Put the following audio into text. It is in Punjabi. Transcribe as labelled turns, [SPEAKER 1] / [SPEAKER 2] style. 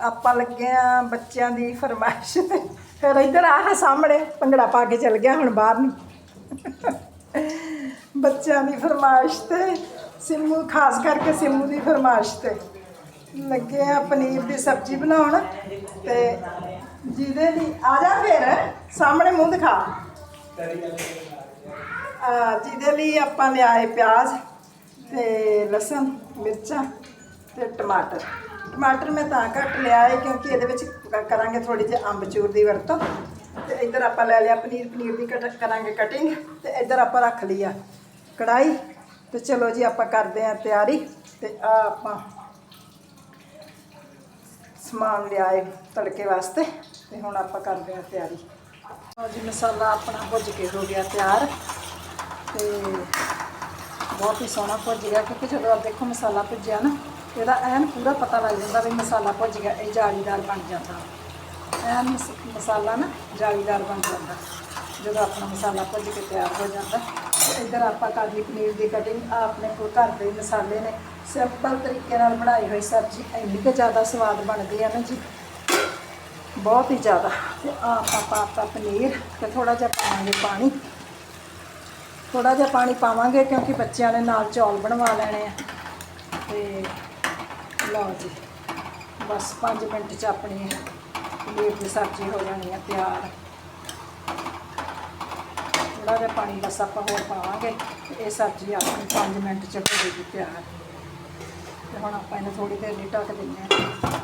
[SPEAKER 1] ਆਪਾਂ ਲੱਗੇ ਆ ਬੱਚਿਆਂ ਦੀ ਫਰਮਾਇਸ਼ ਤੇ। ਫਿਰ ਇੱਧਰ ਆਹ ਸਾਹਮਣੇ, ਭੰਗੜਾ ਪਾ ਕੇ ਚੱਲ ਗਿਆ ਹੁਣ ਬਾਹਰ ਨੂੰ। ਬੱਚਿਆਂ ਦੀ ਫਰਮਾਇਸ਼ ਤੇ, ਸਿੰਮੂ, ਖਾਸ ਕਰਕੇ ਸਿੰਮੂ ਦੀ ਫਰਮਾਇਸ਼ ਤੇ। ਲੱਗੇ ਆ ਪਨੀਰ ਦੀ ਸਬਜ਼ੀ ਬਣਾਉਣ ਤੇ ਜਿਹਦੇ ਲਈ, ਆ ਜਾ ਫਿਰ, ਸਾਹਮਣੇ ਮੂੰਹ ਦਿਖਾ। ਆ, ਜਿਹਦੇ ਲਈ ਆਪਾਂ ਲਿਆਏ ਪਿਆਜ਼ ਤੇ ਲਸਣ, ਮਿਰਚਾਂ ਤੇ ਟਮਾਟਰ। ਟਮਾਟਰ ਮੈਂ ਤਾਂ ਘੱਟ ਲਿਆ ਹੈ ਕਿਉਂਕਿ ਇਹਦੇ ਵਿੱਚ ਕਰਾਂਗੇ ਥੋੜੀ ਜਿਹੀ ਅੰਬਚੂਰ ਦੀ ਵਰਤੋਂ। ਤੇ ਇੱਧਰ ਆਪਾਂ ਲੈ ਲਿਆ ਪਨੀਰ ਪਨੀਰ ਦੀ ਕਟ, ਕਰਾਂਗੇ ਕਟਿੰਗ ਤੇ ਇੱਧਰ ਆਪਾਂ ਰੱਖ ਲਈ ਆ ਕੜਾਈ ਤੇ ਚਲੋ ਜੀ, ਆਪਾਂ ਕਰਦੇ ਹਾਂ ਤਿਆਰੀ। ਤੇ ਆ ਆਪਾਂ ਸਮਾਨ ਲਿਆਏ ਤੜਕੇ ਵਾਸਤੇ। ਤੇ ਹੁਣ ਆਪਾਂ ਕਰਦੇ ਹਾਂ ਤਿਆਰੀ। ਲਓ ਜੀ, ਮਸਾਲਾ ਆਪਣਾ ਭੁੱਜ ਕੇ ਹੋ ਗਿਆ ਤਿਆਰ। ਤੇ ਬਹੁਤ ਹੀ ਸੋਹਣਾ ਭੁੱਜ ਗਿਆ, ਕਿਉਂਕਿ ਜਦੋਂ ਆਪ ਦੇਖੋ ਮਸਾਲਾ ਭੁੱਜਿਆ ਨਾ ਇਹਦਾ ਐਨ ਪੂਰਾ ਪਤਾ ਲੱਗ ਜਾਂਦਾ ਵੀ ਮਸਾਲਾ ਭੁੱਜ ਗਿਆ, ਇਹ ਜਾਲੀਦਾਰ ਬਣ ਜਾਂਦਾ। ਐਨ ਮਸ- ਮਸਾਲਾ ਨਾ ਜਾਲੀਦਾਰ ਬਣ ਜਾਂਦਾ, ਜਦੋਂ ਆਪਣਾ ਮਸਾਲਾ ਭੁੱਜ ਕੇ ਤਿਆਰ ਹੋ ਜਾਂਦਾ। ਤੇ ਇੱਧਰ ਆਪਾਂ ਕਰ ਲਈ ਪਨੀਰ ਦੀ ਕਟਿੰਗ ਆਪਣੇ ਕੋਲ ਘਰ ਦੇ ਮਸਾਲੇ ਨੇ। ਸਿੰਪਲ ਤਰੀਕੇ ਨਾਲ ਬਣਾਈ ਹੋਈ ਸਬਜ਼ੀ, ਇੰਨੀ ਕੁ ਜ਼ਿਆਦਾ ਸਵਾਦ ਬਣਦੀ ਹੈ ਨਾ ਜੀ। ਬਹੁਤ ਹੀ ਜ਼ਿਆਦਾ। ਤੇ ਆ ਆਪਾਂ ਪਾਤਾ ਪਨੀਰ ਤੇ ਥੋੜਾ ਜਿਹਾ ਪਾਵਾਂਗੇ ਪਾਣੀ। ਥੋੜਾ ਜਿਹਾ ਪਾਣੀ ਪਾਵਾਂਗੇ ਕਿਉਂਕਿ ਬੱਚਿਆਂ ਨੇ ਨਾਲ ਚੌਲ ਬਣਵਾ ਲੈਣੇ ਆ। ਤੇ ਲਓ ਜੀ। ਬਸ 5 ਮਿੰਟ ਚ ਆਪਣੀ ਪਨੀਰ ਦੀ ਸਬਜ਼ੀ ਹੋ ਜਾਣੀ ਹੈ ਤਿਆਰ। ਥੋੜਾ ਜਿਹਾ ਪਾਣੀ ਬਸ ਆਪਾਂ ਹੋਰ ਪਾਵਾਂਗੇ ਇਹ ਸਬਜ਼ੀ ਆਪਣੀ 5 ਮਿੰਟ ਚ ਹੋ ਜਾਏਗੀ ਤਿਆਰ। ਤੇ ਹੁਣ ਆਪਾਂ ਇਹਨੂੰ ਥੋੜੀ ਦੇਰ ਲਈ ਢੱਕ ਦਿੰਦੇ ਹਾਂ।